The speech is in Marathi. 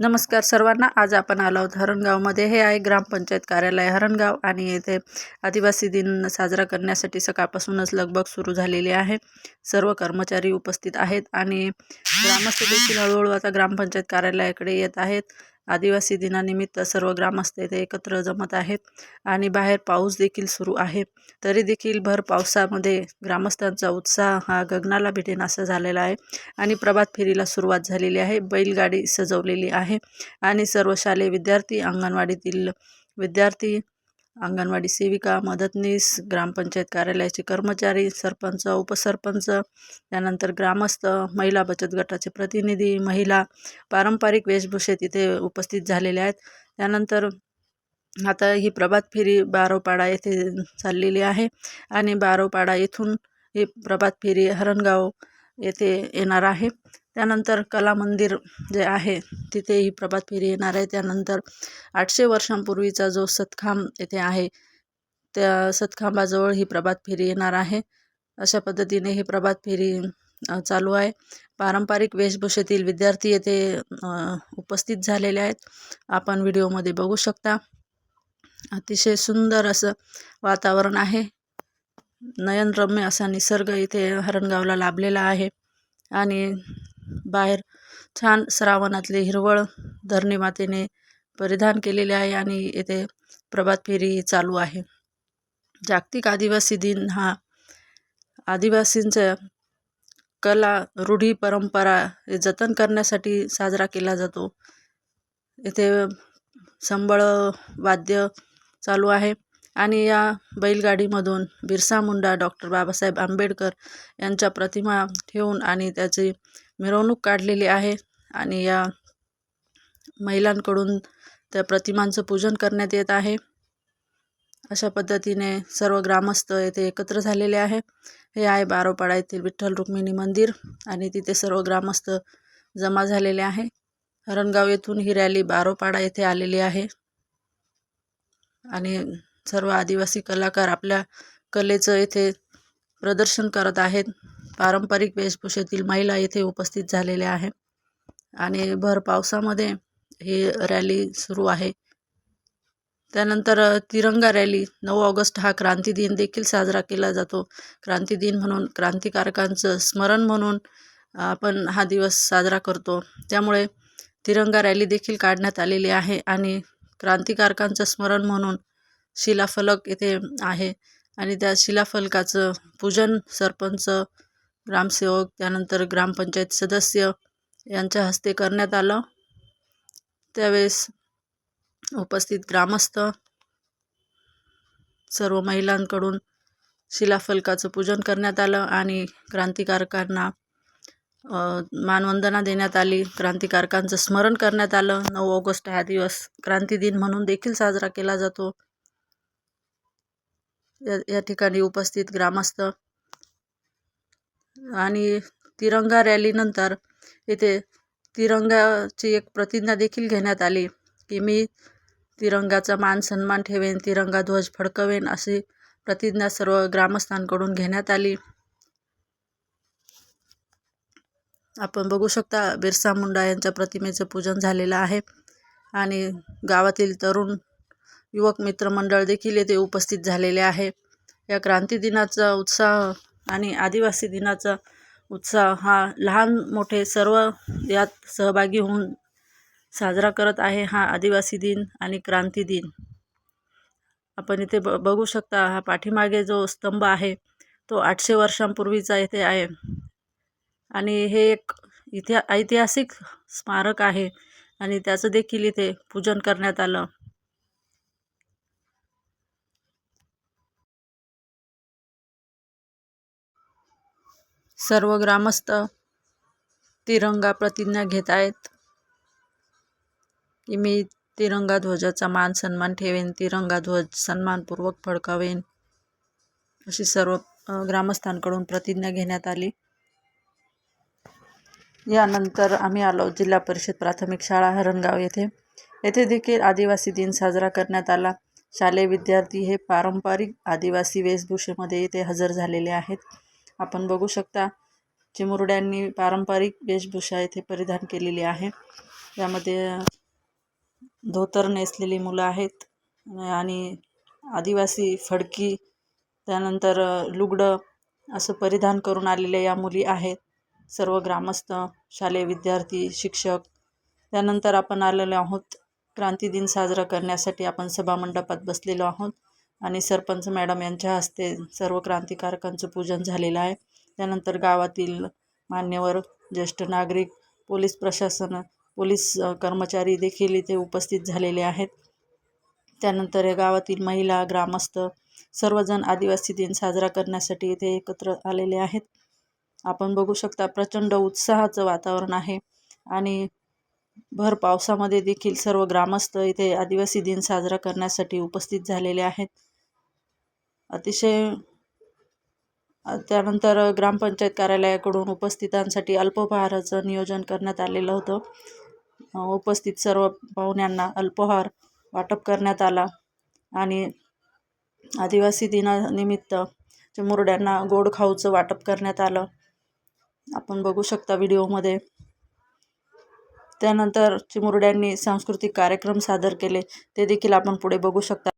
नमस्कार सर्वांना. आज आपण आलो आहोत हरणगावमध्ये. हे आहे ग्रामपंचायत कार्यालय हरणगाव आणि येथे आदिवासी दिन साजरा करण्यासाठी सकाळपासूनच लगबग सुरू झालेली आहे. सर्व कर्मचारी उपस्थित आहेत आणि ग्रामस्थ देखील हळूहळू आता ग्रामपंचायत कार्यालयाकडे येत आहेत. आदिवासी दिनानिमित्त सर्व ग्रामस्थ येथे एकत्र जमत आहेत आणि बाहेर पाऊस देखील सुरू आहे. तरी देखील भर पावसामध्ये ग्रामस्थांचा उत्साह हा गगनाला भेटेन असं झालेला आहे आणि प्रभात फेरीला सुरुवात झालेली आहे. बैलगाडी सजवलेली आहे आणि सर्व शालेय विद्यार्थी अंगणवाडीतील विद्यार्थी अंगणवाडी सेविका मदतनीस ग्रामपंचायत कार्यालयाचे कर्मचारी सरपंच उपसरपंच त्यानंतर ग्रामस्थ महिला बचत गटाचे प्रतिनिधी महिला पारंपरिक वेशभूषेत इथे उपस्थित झालेल्या आहेत. त्यानंतर आता ही प्रभात फेरी बारोपाडा येथे चाललेली आहे आणि बारोपाडा येथून ही प्रभात फेरी हरणगाव येथे येणार आहे. त्यानंतर कला मंदिर जे आहे तिथेही प्रभात फेरी येणार आहे. त्यानंतर आठशे वर्षांपूर्वीचा जो सतखांब येथे आहे त्या सतखांबाजवळ ही प्रभात फेरी येणार आहे. अशा पद्धतीने ही प्रभात फेरी चालू आहे. पारंपरिक वेशभूषेतील विद्यार्थी येथे उपस्थित झालेले आहेत. आपण व्हिडिओमध्ये बघू शकता. अतिशय सुंदर असं वातावरण आहे. नयनरम्य असा निसर्ग इथे हरणगावला लाभलेला आहे. आणि बाहेर छान श्रावणातले हिरवळ धरणी मातेने परिधान केलेले आहे आणि येथे प्रभात फेरी चालू आहे. जागतिक आदिवासी दिन हा आदिवासींच्या कला रूढी परंपरा हे जतन करण्यासाठी साजरा केला जातो. येथे संबळ वाद्य चालू आहे. आणि या बैलगाडीमधून बिरसा मुंडा डॉक्टर बाबासाहेब आंबेडकर यांच्या प्रतिमा ठेवून आणि त्याची मिरवणूक काढलेली आहे आणि या महिलांकडून त्या प्रतिमांचं पूजन करण्यात येत आहे. अशा पद्धतीने सर्व ग्रामस्थ येथे एकत्र झालेले आहे. हे आहे बारोपाडा येथील विठ्ठल रुक्मिणी मंदिर आणि तिथे सर्व ग्रामस्थ जमा झालेले आहे. हरणगाव येथून ही रॅली बारोपाडा येथे आलेली आहे. आणि सर्व आदिवासी कलाकार आपल्या कलेचं येथे प्रदर्शन करत आहेत. पारंपरिक वेशभूषेतील महिला येथे उपस्थित झालेल्या आहे आणि भर पावसामध्ये ही रॅली सुरू आहे. त्यानंतर तिरंगा रॅली नऊ ऑगस्ट हा क्रांती दिन देखील साजरा केला जातो. क्रांती दिन म्हणून क्रांतिकारकांचं स्मरण म्हणून आपण हा दिवस साजरा करतो. त्यामुळे तिरंगा रॅली देखील काढण्यात आलेली आहे आणि क्रांतिकारकांचं स्मरण म्हणून शिलाफलक येथे आहे आणि त्या शिलाफलकाचं पूजन सरपंच ग्रामसेवक त्यानंतर ग्रामपंचायत सदस्य यांच्या हस्ते करण्यात आलं. त्यावेळेस उपस्थित ग्रामस्थ सर्व महिलांकडून शिलाफलकाचं पूजन करण्यात आलं आणि क्रांतिकारकांना मानवंदना देण्यात आली. क्रांतिकारकांचं स्मरण करण्यात आलं. नऊ ऑगस्ट हा दिवस क्रांती दिन म्हणून देखील साजरा केला जातो. या या ठिकाणी उपस्थित ग्रामस्थ. आणि तिरंगा रॅलीनंतर येथे तिरंगाची एक प्रतिज्ञा देखील घेण्यात आली की मी तिरंगाचा मान सन्मान ठेवेन तिरंगा ध्वज फडकवेन अशी प्रतिज्ञा सर्व ग्रामस्थांकडून घेण्यात आली. आपण बघू शकता बिरसा मुंडा यांच्या प्रतिमेचं पूजन झालेलं आहे. आणि गावातील तरुण युवक मित्रमंडळ देखील येथे उपस्थित झालेले आहे. या क्रांती दिनाचा उत्साह आणि आदिवासी दिनाचा उत्साह हा लहान मोठे सर्व यात सहभागी होऊन साजरा करत आहे हा आदिवासी दिन आणि क्रांती दिन. आपण इथे ब बघू शकता हा पाठीमागे जो स्तंभ आहे तो आठशे वर्षांपूर्वीचा इथे आहे. आणि हे एक इतिहा ऐतिहासिक स्मारक आहे आणि त्याचं देखील इथे पूजन करण्यात आलं. सर्व ग्रामस्थ तिरंगा प्रतिज्ञा घेत आहेत की मी तिरंगा ध्वजाचा मान सन्मान ठेवेन तिरंगा ध्वज सन्मानपूर्वक फडकावेन अशी सर्व ग्रामस्थांकडून प्रतिज्ञा घेण्यात आली. यानंतर आम्ही आलो जिल्हा परिषद प्राथमिक शाळा हरणगाव येथे. येथे देखील आदिवासी दिन साजरा करण्यात आला. शालेय विद्यार्थी हे पारंपरिक आदिवासी वेशभूषेमध्ये येथे हजर झालेले आहेत. आपण बघू शकता चिमुरड्यांनी पारंपरिक वेशभूषा येथे परिधान केलेली आहे. यामध्ये धोतर नेसलेली मुलं आहेत आणि आदिवासी फडकी त्यानंतर लुगडं असं परिधान करून आलेल्या या मुली आहेत. सर्व ग्रामस्थ शालेय विद्यार्थी शिक्षक. त्यानंतर आपण आलेलो आहोत. क्रांती दिन साजरा करण्यासाठी आपण सभामंडपात बसलेलो आहोत. आणि सरपंच मॅडम यांच्या हस्ते सर्व क्रांतिकारकांचं पूजन झालेलं आहे. त्यानंतर गावातील मान्यवर ज्येष्ठ नागरिक पोलीस प्रशासन पोलीस कर्मचारी देखील इथे उपस्थित झालेले आहेत. त्यानंतर या गावातील महिला ग्रामस्थ सर्वजण आदिवासी दिन साजरा करण्यासाठी इथे एकत्र आलेले आहेत. आपण बघू शकता प्रचंड उत्साहाचं वातावरण आहे आणि भर पावसामध्ये देखील सर्व ग्रामस्थ इथे आदिवासी दिन साजरा करण्यासाठी उपस्थित झालेले आहेत. अतिशय त्यानंतर ग्रामपंचायत कार्यालयाकडून उपस्थितांसाठी अल्पोपहाराचं नियोजन करण्यात आलेलं होतं. उपस्थित सर्व पाहुण्यांना अल्पोहार वाटप करण्यात आला आणि आदिवासी दिनानिमित्त चिमुरड्यांना गोड खाऊचं वाटप करण्यात आलं. आपण बघू शकता व्हिडिओमध्ये. त्यानंतर चिमुरड्यांनी सांस्कृतिक कार्यक्रम सादर केले. ते देखील आपण पुढे बघू शकता.